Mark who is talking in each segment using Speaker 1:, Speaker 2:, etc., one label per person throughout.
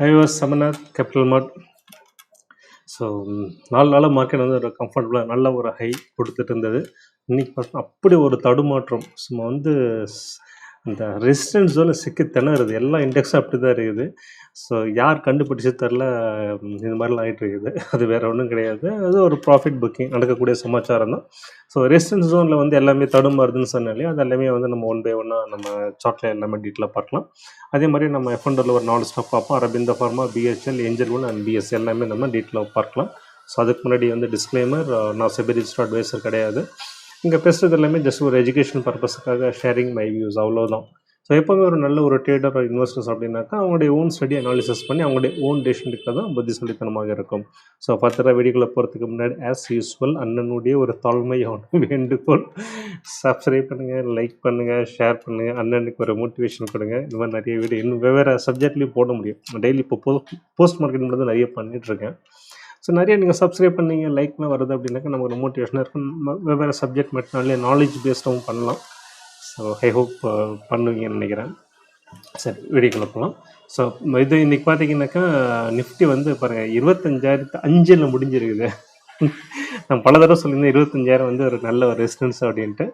Speaker 1: ஐ was சமநாத் capital mart so நாலு நாளாக மார்க்கெட் வந்து ஒரு கம்ஃபர்டபுளாக நல்ல ஒரு ஹை கொடுத்துட்டு இருந்தது. இன்றைக்கி பார்த்தா அப்படி ஒரு தடுமாற்றம். சும்மா வந்து இந்த ரெசிஸ்டன்ஸ் ஜோனில் சிக்கி திணறுது. எல்லா இண்டெக்ஸும் அப்படி தான் இருக்குது. ஸோ யார் கண்டுபிடிச்சு தெரில? இது மாதிரிலாம் ஆகிட்டு இருக்குது அது வேறு ஒன்றும் கிடையாது. அது ஒரு ப்ராஃபிட் புக்கிங் நடக்கக்கூடிய சமாச்சாரம் தான். ஸோ ரெசிஸ்டன்ஸ் ஜோனில் வந்து எல்லாமே தடுமாறுதுன்னு சொன்னாலே அது எல்லாமே வந்து நம்ம ஒன் பை ஒன்னாக நம்ம சார்ட்டில் எல்லாமே டீட்டெயிலாக பார்க்கலாம். அதே மாதிரி நம்ம எஃப்என்டரில் ஒரு நாலு ஸ்டாப் பார்ப்போம். Aurobindo pharma BHEL Angel One and BSE எல்லாமே நம்ம டீட்டெயிலாக பார்க்கலாம். ஸோ அதுக்கு முன்னாடி வந்து டிஸ்க்ளைமர் நான் செபி ரிஜிஸ்டர் அட்வைசர் கிடையாது. இங்கே பேசுகிறது எல்லாமே ஜஸ்ட் ஒரு எஜுகேஷன் பர்பஸுக்காக ஷேரிங் மை வியூஸ் அவ்வளோதான் ஸோ எப்போவுமே ஒரு நல்ல ஒரு ட்ரேடர் இன்வெஸ்டர்ஸ் அப்படின்னாக்கா அவங்களுடைய ஓன் ஸ்டடி அனாலிசிஸ் பண்ணி அவங்களுடைய ஓன் டெசிஷனுக்கு தான் புத்திசாலித்தனமாக இருக்கும். ஸோ பத்திர வெடிகளை போகிறதுக்கு முன்னாடி ஆஸ் யூஸ்வல் அண்ணனுடைய ஒரு தாழ்மையான வேண்டுகோள். சப்ஸ்கிரைப் பண்ணுங்கள் லைக் பண்ணுங்கள் ஷேர் பண்ணுங்கள் அண்ணனுக்கு ஒரு மோட்டிவேஷன் கொடுங்க. இந்த மாதிரி நிறைய வீடியோ இன்னும் வெவ்வேறு சப்ஜெக்ட்லேயும் போட முடியும். டெய்லி இப்போ போஸ்ட் மார்க்கெட் மட்டும் நிறைய பண்ணிகிட்ருக்கேன் ஸோ நிறைய நீங்கள் சப்ஸ்கிரைப் பண்ணீங்க லைக்லாம் வருது அப்படின்னாக்கா நமக்கு ஒரு மோட்டிவேஷனாக இருக்கும். வெவ்வேறு சப்ஜெக்ட் மட்டும் நாலேஜ் பேஸ்டாகவும் பண்ணலாம். ஸோ ஐ ஹோப் பண்ணுவீங்கன்னு நினைக்கிறேன். சரி வீடியோக்குள்ள போகலாம் ஸோ இது இன்றைக்கி பார்த்தீங்கன்னாக்கா நிஃப்டி வந்து பாருங்கள் இருபத்தஞ்சாயிரத்து அஞ்சில் முடிஞ்சிருக்குது. நான் பல தடவை சொல்லியிருந்தேன் இருபத்தஞ்சாயிரம் வந்து ஒரு நல்ல ஒரு ரெசிடன்ஸ் அப்படின்ட்டு.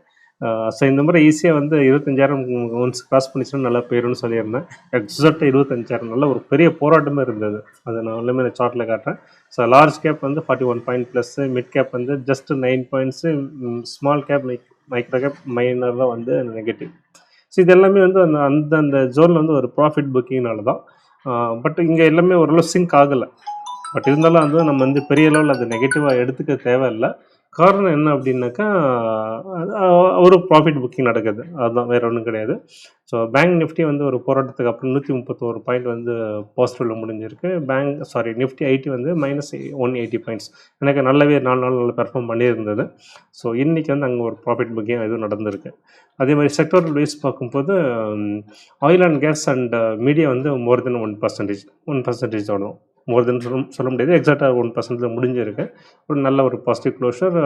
Speaker 1: ஸோ இந்த முறை ஈஸியாக வந்து இருபத்தஞ்சாயிரம் ஒன்ஸ் கிராஸ் பண்ணிச்சுன்னா நல்லா போயிடும்னு சொல்லியிருந்தேன். எக்ஸாக்டாக இருபத்தஞ்சாயிரம். நல்ல ஒரு பெரிய போராட்டமே இருந்தது. அதை நான் எல்லாமே நான் சார்ட்டில் காட்டுறேன். ஸோ லார்ஜ் கேப் வந்து forty one point plus mid cap வந்து just nine points small cap mic micro cap minor தான் வந்து நெகட்டிவ் ஸோ இது எல்லாமே வந்து அந்த அந்த அந்த ஜோனில் வந்து ஒரு ப்ராஃபிட் புக்கிங்னால தான். பட் இங்கே எல்லாமே ஓரளவு சிங்க் ஆகலை. பட் இருந்தாலும் வந்து நம்ம வந்து பெரிய லெவலில் அது நெகட்டிவாக எடுத்துக்க தேவையில்லை. காரணம் என்ன அப்படின்னாக்கா அது ஒரு ப்ராஃபிட் புக்கிங் நடக்குது. அதுதான் வேற ஒன்றும் கிடையாது. ஸோ பேங்க் நிஃப்டி வந்து ஒரு போராட்டத்துக்கு அப்புறம் நூற்றி முப்பத்தோரு பாயிண்ட் வந்து பாசிட்டிவில் முடிஞ்சிருக்கு. பேங்க் சாரி நிஃப்டி ஐடி வந்து மைனஸ் ஒன் எயிட்டி பாயிண்ட்ஸ் எனக்கு நல்லாவே நாலு நாள் நல்லா பெர்ஃபார்ம் பண்ணியிருந்தது. ஸோ இன்றைக்கி வந்து அங்கே ஒரு ப்ராஃபிட் புக்கிங் எதுவும் நடந்திருக்கு. அதே மாதிரி செக்டோரல் வைஸ் பார்க்கும்போது oil and gas and media வந்து more than one percentage one percentage ஆடும் மோர் தென் சொல்ல சொல்ல முடியாது. எக்ஸாக்டாக ஒன் பர்சன்டில் முடிஞ்சிருக்கு. ஒரு நல்ல ஒரு பாசிட்டிவ் க்ளோஷர்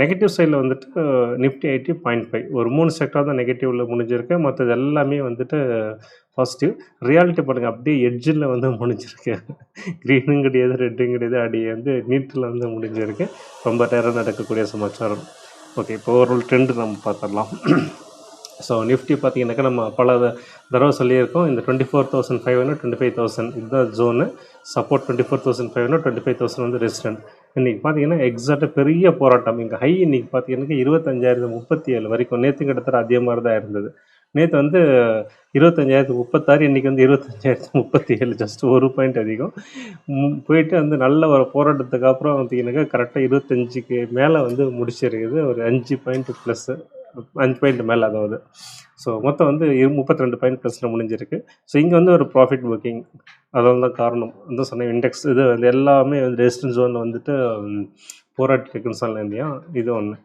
Speaker 1: நெகட்டிவ் சைடில் வந்துட்டு நிஃப்டி ஐடி பாயிண்ட் ஃபைவ் ஒரு மூணு செக்டர் தான் நெகட்டிவில் முடிஞ்சிருக்கு. மற்ற மற்றது எல்லாமே வந்துட்டு பாசிட்டிவ் ரியாலிட்டி பாருங்கள் அப்படியே எட்ஜில் வந்து முடிஞ்சிருக்கு. க்ரீனும் கிடையாது ரெட்டும் கிடையாது அப்படியே வந்து நீட்டில் வந்து முடிஞ்சிருக்கு. ரொம்ப நேரம் நடக்கக்கூடிய சமாச்சாரம். ஓகே இப்போ ஒரு ட்ரெண்டு நம்ம பார்த்துடலாம். ஸோ நிஃப்டி பார்த்தீங்கன்னாக்கா நம்ம பல தடவை சொல்லியிருக்கோம். இந்த twenty four thousand five hundred twenty five thousand இதுதான் zone support twenty four thousand five hundred twenty five thousand வந்து ரெசிடென்ட் இன்றைக்கி பார்த்தீங்கன்னா எக்ஸாக்டாக பெரிய போராட்டம். இங்கே ஹை இன்றைக்கி பார்த்தீங்கன்னாக்கா இருபத்தஞ்சாயிரத்து முப்பத்தி ஏழு வரைக்கும் நேற்று கிட்டத்தட்ட அதே மாதிரி தான் இருந்தது. நேற்று வந்து இருபத்தஞ்சாயிரத்து முப்பத்தாறு இன்றைக்கி வந்து இருபத்தஞ்சாயிரத்து முப்பத்தி ஏழு ஜஸ்ட் ஒரு பாயிண்ட் அதிகம். போயிட்டு வந்து நல்ல ஒரு போராட்டத்துக்கு அப்புறம் பார்த்தீங்கன்னாக்கா கரெக்டாக இருபத்தஞ்சுக்கு மேலே வந்து முடிச்சிருக்குது. ஒரு அஞ்சு பாயிண்ட் ப்ளஸ்ஸு அஞ்சு பாயிண்ட் மேலே அதாவது. ஸோ மொத்தம் வந்து முப்பத்தி ரெண்டு பாயிண்ட் ப்ளஸில் முடிஞ்சிருக்கு. ஸோ இங்கே வந்து ஒரு ப்ராஃபிட் புக்கிங் அதனால தான் காரணம். வந்து சொன்னேன் இண்டெக்ஸ் இது வந்து எல்லாமே வந்து ரெசிடன்ஸ் ஜோனில் வந்துட்டு போராட்டிருக்குன்னு போராட்டி இருக்குன்னு சொன்னேன் இல்லையா? இது ஒன்று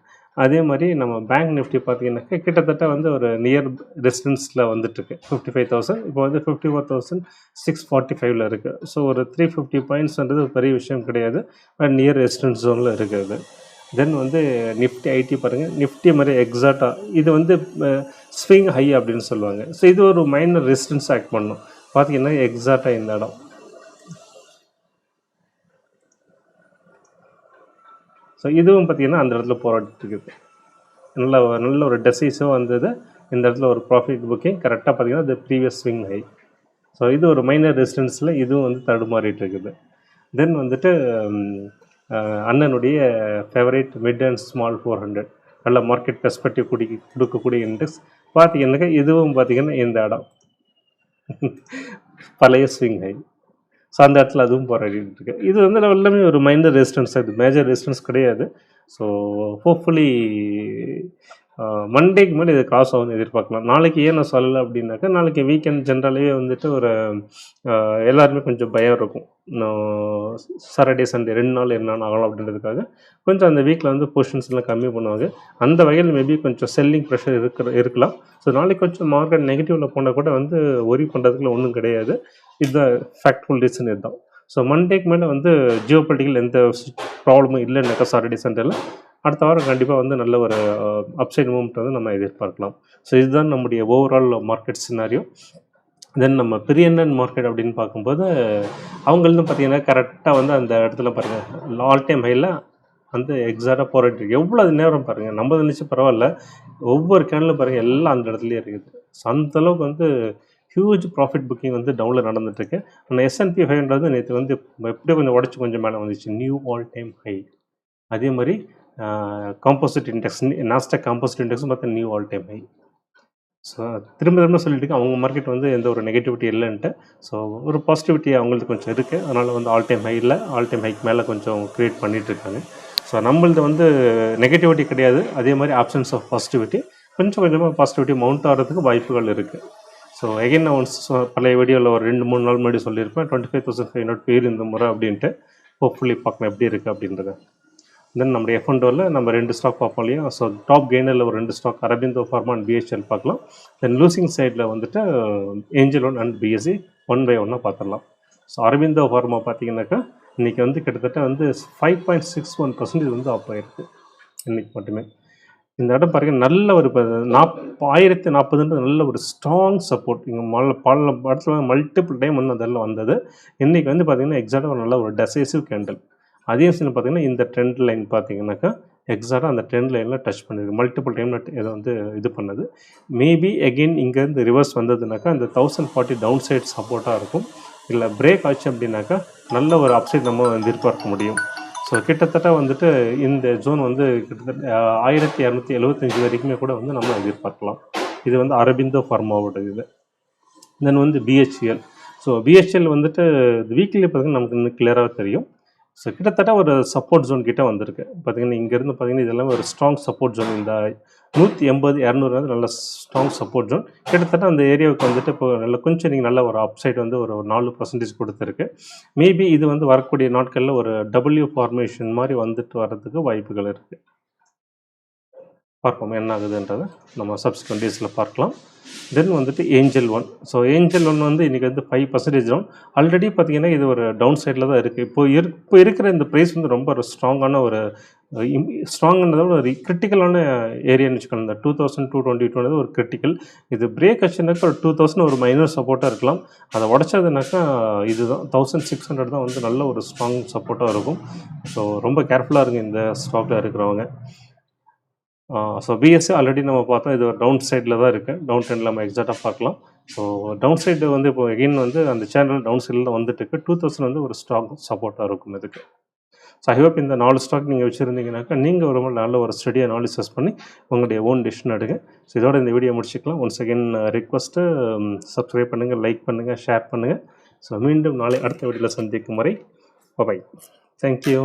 Speaker 1: அதே மாதிரி நம்ம பேங்க் நிஃப்டி பார்த்தீங்கன்னாக்கா கிட்டத்தட்ட வந்து ஒரு நியர் ரெசிடன்ஸில் வந்துட்டுருக்கு. ஃபிஃப்டி ஃபைவ் தௌசண்ட் இப்போ வந்து fifty four thousand six forty ஃபைவ்ல இருக்குது ஸோ ஒரு த்ரீ ஃபிஃப்டி பாயிண்ட்ஸ்ன்றது ஒரு பெரிய விஷயம் கிடையாது. நியர் ரெசிடென்ஸ் ஜோனில் இருக்குது தென் வந்து நிஃப்டி ஐடி பாருங்கள் நிஃப்டி மாதிரி எக்ஸாக்டாக இது வந்து ஸ்விங் ஹை அப்படின்னு சொல்லுவாங்க. ஸோ இது ஒரு மைனர் ரெசிடென்ஸ் ஆக்ட் பண்ணும். பார்த்தீங்கன்னா எக்ஸாக்டாக இந்த இடம். ஸோ இதுவும் பார்த்தீங்கன்னா அந்த இடத்துல போராடிட்டு இருக்குது நல்ல நல்ல ஒரு டெசிஸும் வந்தது. இந்த இடத்துல ஒரு ப்ராஃபிட் புக்கிங் கரெக்டாக பார்த்திங்கன்னா அது ப்ரீவியஸ் ஸ்விங் ஹை ஸோ இது ஒரு மைனர் ரெசிடன்ஸில் இதுவும் வந்து தடுமாறிட்டு இருக்குது தென் வந்துட்டு அண்ணனுடைய favourite mid and small four hundred நல்ல மார்க்கெட் பெர்ஸ்பெக்டிவ் குடி கொடுக்கக்கூடிய இண்டெக்ஸ் பார்த்தீங்கன்னாக்கா இதுவும் பார்த்தீங்கன்னா இந்த இடம். பழைய ஸ்விங் ஹை ஸோ அந்த இடத்துல அதுவும் போராடிட்டு இருக்கு இது வந்து எல்லாமே ஒரு மைண்டர் ரெசிஸ்டன்ஸ் இது மேஜர் ரெசிஸ்டன்ஸ் கிடையாது. ஸோ ஹோப்ஃபுல்லி மண்டேக்கு மேலே இது கிராஸ் ஆகும்னு எதிர்பார்க்கலாம். நாளைக்கு ஏன் நான் சொல்லலை அப்படின்னாக்கா நாளைக்கு வீக்கெண்ட் ஜென்ரலாகவே வந்துட்டு ஒரு எல்லாருமே கொஞ்சம் பயம் இருக்கும். சாட்டர்டே சண்டே ரெண்டு நாள் என்ன ஆகலாம் அப்படின்றதுக்காக. கொஞ்சம் அந்த வீக்கில் வந்து பொசிஷன்ஸ்லாம் கம்மி பண்ணுவாங்க. அந்த வகையில் மேபி கொஞ்சம் செல்லிங் ப்ரெஷர் இருக்கிற இருக்கலாம். ஸோ நாளைக்கு கொஞ்சம் மார்க்கெட் நெகட்டிவில் போனால் கூட வந்து ஒரி பண்ணுறதுக்குள்ள ஒன்றும் கிடையாது. இதுதான் ஃபேக்ட்ஃபுல் ரீசன் இதுதான். ஸோ மண்டேக்கு மேலே வந்து ஜியோ பொலிட்டிக்கல் எந்த ப்ராப்ளமும் இல்லைன்னாக்கா சாட்டர்டே சண்டேல அடுத்த வாரம் கண்டிப்பாக வந்து நல்ல ஒரு அப்சைட் மூமெண்ட் வந்து நம்ம எதிர்பார்க்கலாம். ஸோ இதுதான் நம்முடைய ஓவரால் மார்க்கெட் சினாரியோ தென் நம்ம பிரியண்ணன் மார்க்கெட் அப்படின்னு பார்க்கும்போது அவங்களதும் பார்த்தீங்கன்னா கரெக்டாக வந்து அந்த இடத்துல பாருங்கள் ஆல் டைம் ஹையில் வந்து எக்ஸாக்டாக போராட்டிருக்கு எவ்வளோ அது நேரம் பாருங்கள் நம்ம நினச்சி பரவாயில்ல. ஒவ்வொரு கேனிலும் பாருங்கள் எல்லாம் அந்த இடத்துலையும் இருக்குது. ஸோ அந்த அளவுக்கு வந்து ஹியூஜ் ப்ராஃபிட் புக்கிங் வந்து டவுனில் நடந்துட்டுருக்கு ஆனால் எஸ்என்பி ஃபைவ் ஹண்ட்ரட் வந்து நேற்று வந்து எப்படியோ கொஞ்சம் உடச்சி கொஞ்சம் மேலே வந்துச்சு. நியூ ஆல் டைம் ஹை அதே மாதிரி காம்போசிட் இண்டெக்ஸ் நாஸ்டாக் காம்போசிட் இண்டெக்ஸும் பார்த்தா new all time high so திரும்ப திரும்ப சொல்லிட்டு இருக்கேன், அவங்க மார்க்கெட் வந்து எந்த ஒரு நெகட்டிவிட்டி இல்லைன்ட்டு. ஸோ ஒரு பாசிட்டிவிட்டி அவங்களுக்கு கொஞ்சம் இருக்குது அதனால் வந்து ஆல் டைம் ஹை இல்லை. ஆல் டைம் ஹைக்கு மேலே கொஞ்சம் க்ரியேட் பண்ணிகிட்டு இருக்காங்க. ஸோ நம்மளது வந்து நெகட்டிவிட்டி கிடையாது. அதே மாதிரி ஆப்ஷன்ஸ் ஆஃப் பாசிட்டிவிட்டி கொஞ்சம் கொஞ்சமாக பாசிட்டிவிட்டி மவுண்ட் ஆகிறதுக்கு வாய்ப்புகள் இருக்குது ஸோ எகைன் நான் ஒன்ஸ் பழைய வீடியோவில் ஒரு ரெண்டு மூணு நாள் முன்னாடி சொல்லியிருப்பேன். Twenty five thousand five hundred பேர் இந்த முறை அப்படின்ட்டு. ஹோப்ஃபுல்லி பார்க்கலாம் எப்படி இருக்குது அப்படின்றத. தென் நம்ம எஃப் ஒன் டோரில் நம்ம ரெண்டு ஸ்டாக் பார்ப்போம் இல்லையா? ஸோ டாப் கெய்னரில் ஒரு ரெண்டு stock Aurobindo pharma and BHEL பார்க்கலாம். தென் லூசிங் சைடில் வந்துட்டு Angel One and BSE one by ஒன்னாக பார்த்துடலாம். ஸோ அரவிந்தோ ஃபார்மா பார்த்தீங்கன்னாக்கா இன்றைக்கி வந்து கிட்டத்தட்ட வந்து five point six one percentage வந்து ஆஃப் ஆயிருக்கு. இன்றைக்கி மட்டுமே. இந்த இடம் பாருங்க நல்ல ஒரு இப்போ நாப் ஆயிரத்தி நாற்பதுன்ற நல்ல ஒரு ஸ்ட்ராங் சப்போர்ட் இங்கே மல பல இடத்துல மல்டிபிள் டைம் வந்து அதெல்லாம் வந்தது. இன்றைக்கி வந்து பார்த்திங்கன்னா எக்ஸாக்டாக ஒரு நல்ல ஒரு டெசைசிவ் கேண்டில் அதே சமயம் பார்த்தீங்கன்னா இந்த ட்ரெண்ட் லைன் பார்த்தீங்கன்னாக்கா எக்ஸாக்டாக அந்த ட்ரெண்ட் லைனில் டச் பண்ணிருக்கு. மல்டிபிள் டைமில் இதை வந்து இது பண்ணது. மேபி அகெயின் இங்கேருந்து ரிவர்ஸ் வந்ததுனாக்கா அந்த தௌசண்ட் ஃபார்ட்டி டவுன் சைட் சப்போர்ட்டாக இருக்கும். இல்லை பிரேக் ஆச்சு அப்படின்னாக்கா நல்ல ஒரு அப்சைட் நம்ம வந்து எதிர்பார்க்க முடியும். ஸோ கிட்டத்தட்ட வந்துட்டு இந்த ஜோன் வந்து கிட்டத்தட்ட ஆயிரத்தி இரநூத்தி எழுபத்தஞ்சு வரைக்குமே கூட வந்து நம்ம எதிர்பார்க்கலாம். இது வந்து அரபிந்தோ ஃபார்மாவோட இது. தென் வந்து பிஹெச்எல் ஸோ பிஹெச்எல் வந்துட்டு வீக்லி பார்த்தீங்கன்னா நமக்கு இன்னும் கிளியராக தெரியும். ஸோ கிட்டத்தட்ட ஒரு சப்போர்ட் ஜோன் கிட்டே வந்திருக்கு. பார்த்தீங்கன்னா இங்கேருந்து பார்த்தீங்கன்னா இதெல்லாம் ஒரு ஸ்ட்ராங் சப்போர்ட் ஜோன் இந்த நூற்றி எண்பது இரநூறு வந்து நல்ல ஸ்ட்ராங் சப்போர்ட் ஜோன் கிட்டத்தட்ட அந்த ஏரியாவுக்கு வந்துட்டு இப்போ நல்ல கொஞ்சம் நீங்கள் நல்ல ஒரு அப்சைட் வந்து ஒரு நாலு பர்சன்டேஜ் கொடுத்துருக்கு. மேபி இது வந்து வரக்கூடிய நாட்களில் ஒரு டபிள்யூ ஃபார்மேஷன் மாதிரி வந்துட்டு வர்றதுக்கு வாய்ப்புகள் இருக்குது பார்ப்போம் என்ன ஆகுதுன்றதை நம்ம சப்ஸ்கிரண்ட் டேஸில் பார்க்கலாம். தென் வந்துட்டு Angel One so Angel One வந்து இன்றைக்கி வந்து ஃபைவ் பர்சன்டேஜ் டவுன் ஆல்ரெடி பார்த்தீங்கன்னா இது ஒரு டவுன் சைடில் தான் இருக்குது இப்போ இரு இப்போ இருக்கிற இந்த ப்ரைஸ் வந்து ரொம்ப ஒரு ஸ்ட்ராங்கான ஒரு ஸ்ட்ராங்ன்றத விட ஒரு கிரிட்டிக்கலான ஏரியான்னு வச்சுக்கணும் இந்த two thousand two twenty two ஒரு கிரிட்டிக்கல் இது பிரேக் ஆச்சுனாக்கா ஒரு டூ தௌசண்ட் ஒரு மைனர் சப்போர்ட்டாக இருக்கலாம். அதை உடச்சதுனாக்கா இதுதான். தௌசண்ட் சிக்ஸ் ஹண்ட்ரட் தான் வந்து நல்ல ஒரு ஸ்ட்ராங் சப்போர்ட்டாக இருக்கும். ஸோ ரொம்ப கேர்ஃபுல்லாக இருக்கும் இந்த ஸ்டாக்கில் இருக்கிறவங்க. ஸோ பிஎஸ்சி ஆல்ரெடி நம்ம பார்த்தோம். இது டவுன் சைடில் தான் இருக்குது டவுன் ட்ரெண்டில் நம்ம எக்ஸாக்டாக பார்க்கலாம். ஸோ டவுன் சைடு வந்து இப்போ எகெயின் வந்து அந்த சேனல் டவுன் சைடில் தான் வந்துட்டு இருக்கு. டூ தௌசண்ட் வந்து ஒரு ஸ்டாக் சப்போர்ட்டாக இருக்கும் இதுக்கு. ஸோ ஐ ஹோப் இந்த நாலு ஸ்டாக் நீங்கள் வச்சுருந்தீங்கன்னாக்கா நீங்கள் ஒரு நல்ல ஒரு ஸ்டடி அனாலிசிஸ் பண்ணி உங்களுடைய ஓன் டிசிஷன் எடுங்க. ஸோ இதோட இந்த வீடியோ முடிச்சுக்கலாம். ஒன்ஸ் அகெயின் ரிக்வஸ்ட்டு சப்ஸ்கிரைப் பண்ணுங்கள் லைக் பண்ணுங்கள் ஷேர் பண்ணுங்கள் ஸோ மீண்டும் நாளை அடுத்த வீடியோவில் சந்திக்கும் வரை பை தேங்க்யூ